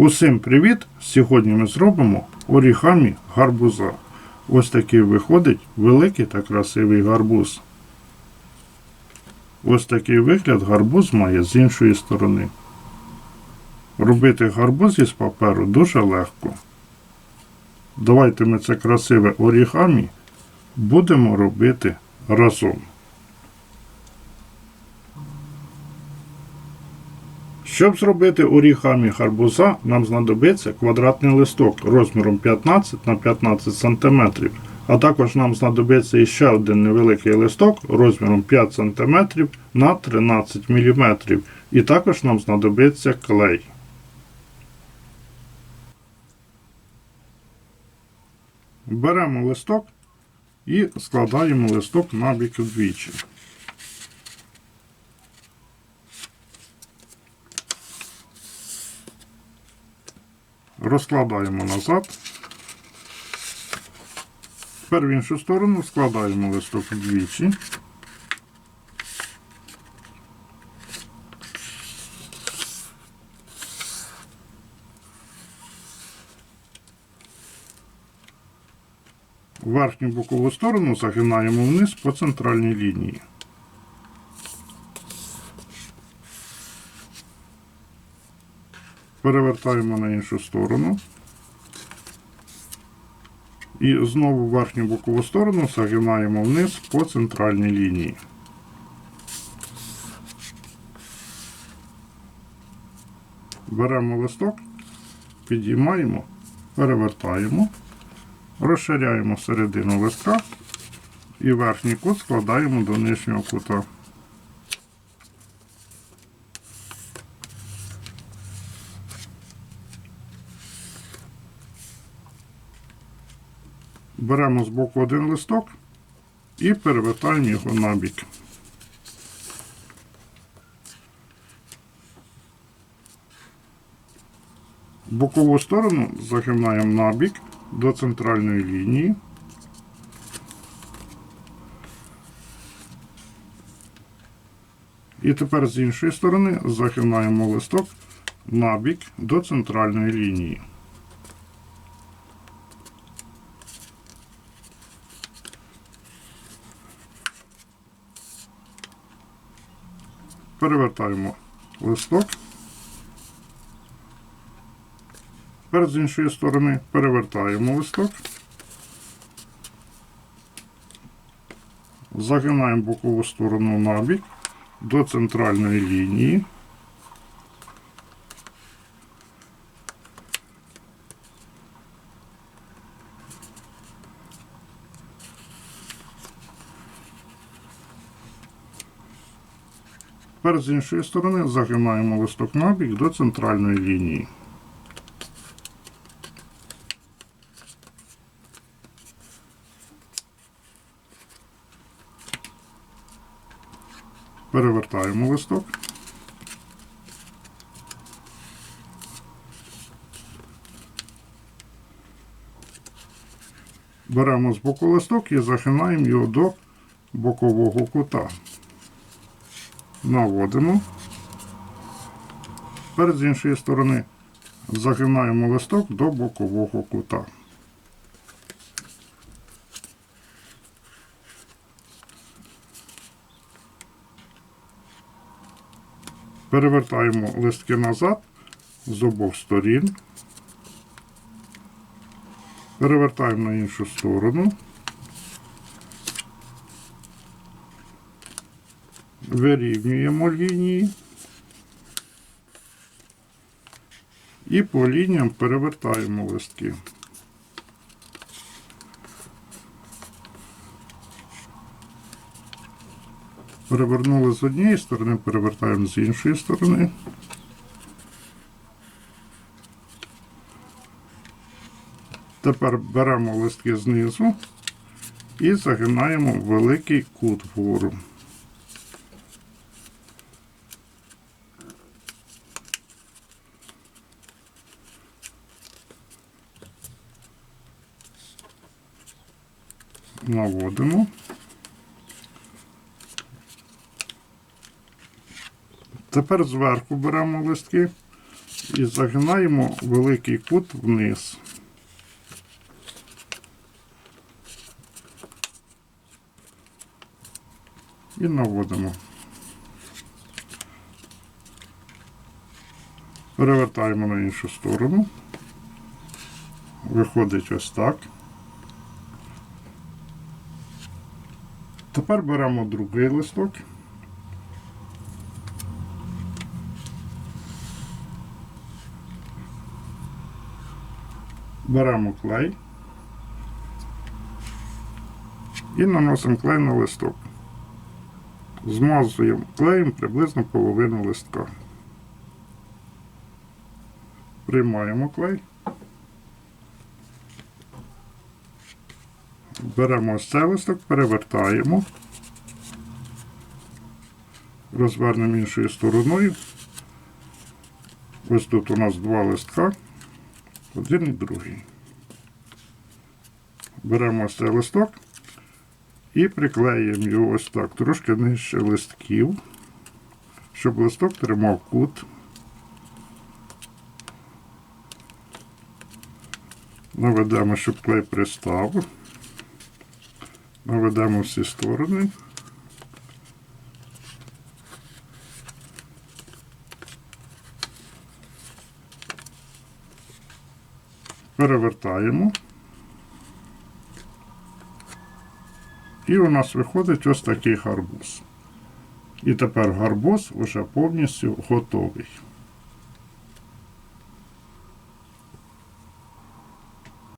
Усім привіт! Сьогодні ми зробимо орігамі гарбуза. Ось такий виходить великий та красивий гарбуз. Ось такий вигляд гарбуз має з іншої сторони. Робити гарбуз із паперу дуже легко. Давайте ми це красиве орігамі будемо робити разом. Щоб зробити орігамі гарбуза, нам знадобиться квадратний листок розміром 15 на 15 см, а також нам знадобиться іще один невеликий листок розміром 5 см на 13 мм. І також нам знадобиться клей. Беремо листок і складаємо листок на бік вдвічі. Розкладаємо назад. Тепер в іншу сторону складаємо листок вдвічі. Верхню бокову сторону загинаємо вниз по центральній лінії. Перевертаємо на іншу сторону. І знову верхню бокову сторону загинаємо вниз по центральній лінії. Беремо листок, підіймаємо, перевертаємо, розширяємо середину листка і верхній кут складаємо до нижнього кута. Беремо з боку один листок і перевертаємо його на бік. Бокову сторону загинаємо на бік до центральної лінії. І тепер з іншої сторони загинаємо листок на бік до центральної лінії. Перевертаємо листок. Тепер з іншої сторони перевертаємо листок. Загинаємо бокову сторону набік до центральної лінії. Тепер з іншої сторони загинаємо листок набік до центральної лінії. Перевертаємо листок. Беремо з боку листок і загинаємо його до бокового кута наводимо. Тепер з іншої сторони загинаємо листок до бокового кута. Перевертаємо листки назад з обох сторін. Перевертаємо на іншу сторону. Вирівнюємо лінії і по лініям перевертаємо листки. Перевернули з однієї сторони, перевертаємо з іншої сторони. Тепер беремо листки знизу і загинаємо великий кут вгору. Наводимо. Тепер зверху беремо листки І загинаємо великий кут вниз. І наводимо. Перевертаємо на іншу сторону. Виходить ось так. Тепер беремо другий листок. Беремо клей і наносимо клей на листок. Змазуємо клеєм приблизно половину листка. Приймаємо клей. Беремо ось цей листок, перевертаємо. Розвернемо іншою стороною. Ось тут у нас два листка, один і другий. Беремо ось цей листок і приклеїмо його ось так, трошки нижче листків, щоб листок тримав кут. Наведемо, щоб клей пристав. Наведемо всі сторони. Перевертаємо. І у нас виходить ось такий гарбуз. І тепер гарбуз вже повністю готовий.